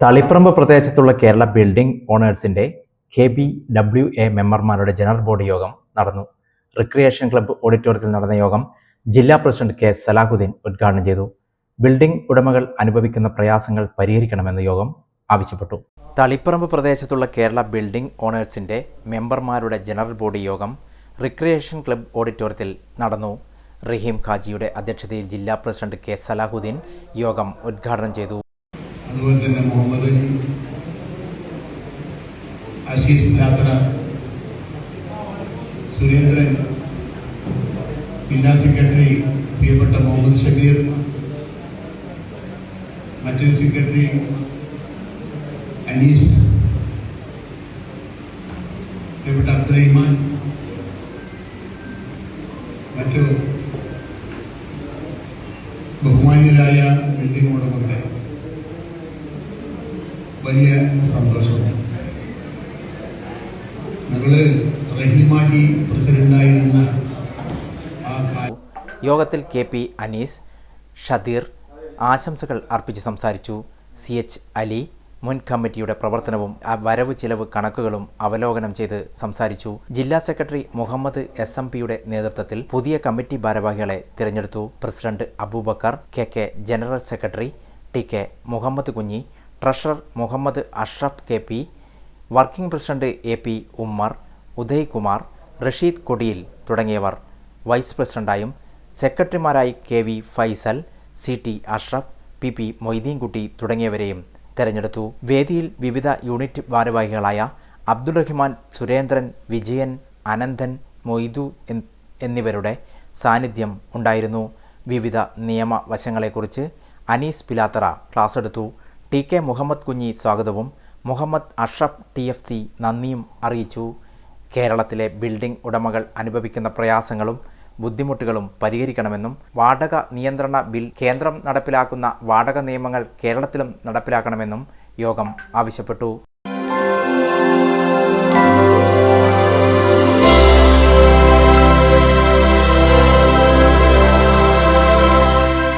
തളിപ്പറമ്പ് പ്രദേശത്തുള്ള കേരള ബിൽഡിംഗ് ഓണേഴ്സിന്റെ K B W A മെമ്പർമാരുടെ ജനറൽ ബോഡി യോഗം നടന്നു. റിക്രിയേഷൻ ക്ലബ്ബ് ഓഡിറ്റോറിയത്തിൽ നടന്ന യോഗം ജില്ലാ പ്രസിഡന്റ് കെ സലാഹുദ്ദീൻ ഉദ്ഘാടനം ചെയ്തു. ബിൽഡിംഗ് ഉടമകൾ അനുഭവിക്കുന്ന പ്രയാസങ്ങൾ പരിഹരിക്കണമെന്ന് യോഗം ആവശ്യപ്പെട്ടു. തളിപ്പറമ്പ് പ്രദേശത്തുള്ള കേരള ബിൽഡിംഗ് ഓണേഴ്സിന്റെ മെമ്പർമാരുടെ ജനറൽ ബോഡി യോഗം റിക്രിയേഷൻ ക്ലബ്ബ് ഓഡിറ്റോറിയത്തിൽ നടന്നു. റഹീം ഖാജിയുടെ അധ്യക്ഷതയിൽ ജില്ലാ പ്രസിഡന്റ് കെ സലാഹുദ്ദീൻ യോഗം ഉദ്ഘാടനം ചെയ്തു. അതുപോലെ തന്നെ മുഹമ്മദ് അസീസ് യാത്ര സുരേന്ദ്രൻ ജില്ലാ സെക്രട്ടറി പ്രിയപ്പെട്ട മുഹമ്മദ് ഷബീർ മറ്റൊരു സെക്രട്ടറി അനീസ് പ്രിയപ്പെട്ട അബ്ദുറഹിമാൻ മറ്റു ബഹുമാനിയരായ ബിൽഡിംഗ് ഉടമകളെ വലിയ സന്തോഷമാണ്. ഞങ്ങൾ റഹീമാജി പ്രസിഡന്റായിരുന്ന യോഗത്തിൽ കെ പി അനീസ് ഷദീർ ആശംസകൾ അർപ്പിച്ച് സംസാരിച്ചു. സി എച്ച് അലി മുൻ കമ്മിറ്റിയുടെ പ്രവർത്തനവും വരവ് ചിലവ് കണക്കുകളും അവലോകനം ചെയ്ത് സംസാരിച്ചു. ജില്ലാ സെക്രട്ടറി മുഹമ്മദ് എസ് എം പിയുടെ നേതൃത്വത്തിൽ പുതിയ കമ്മിറ്റി ഭാരവാഹികളെ തിരഞ്ഞെടുത്തു. President Aboobacker K K general secretary T K Muhammad Kunhi treasurer Muhammad Ashraf K P working president A P Ummer Udaykumar Rasheed Kodiyil തുടങ്ങിയവർ. വൈസ് പ്രസിഡന്റായും സെക്രട്ടറിമാരായി K V Faisal C T Ashraf P P Moideenkutty തുടങ്ങിയവരെയും തെരഞ്ഞെടുത്തു. വേദിയിൽ വിവിധ unit ഭാരവാഹികളായ അബ്ദുൾ റഹ്മാൻ സുരേന്ദ്രൻ വിജയൻ അനന്തൻ മൊയ്തു എന്നിവരുടെ സാന്നിധ്യം ഉണ്ടായിരുന്നു. വിവിധ നിയമവശങ്ങളെക്കുറിച്ച് അനീസ് പിലാത്തറ ക്ലാസ് എടുത്തു. ടി കെ മുഹമ്മദ് കുഞ്ഞി സ്വാഗതവും Muhammad Ashraf T F C നന്ദിയും അറിയിച്ചു. കേരളത്തിലെ ബിൽഡിംഗ് ഉടമകൾ അനുഭവിക്കുന്ന പ്രയാസങ്ങളും ബുദ്ധിമുട്ടുകളും പരിഹരിക്കണമെന്നും വാടക നിയന്ത്രണ ബിൽ കേന്ദ്രം നടപ്പിലാക്കുന്ന വാടക നിയമങ്ങൾ കേരളത്തിലും നടപ്പിലാക്കണമെന്നും യോഗം ആവശ്യപ്പെട്ടു.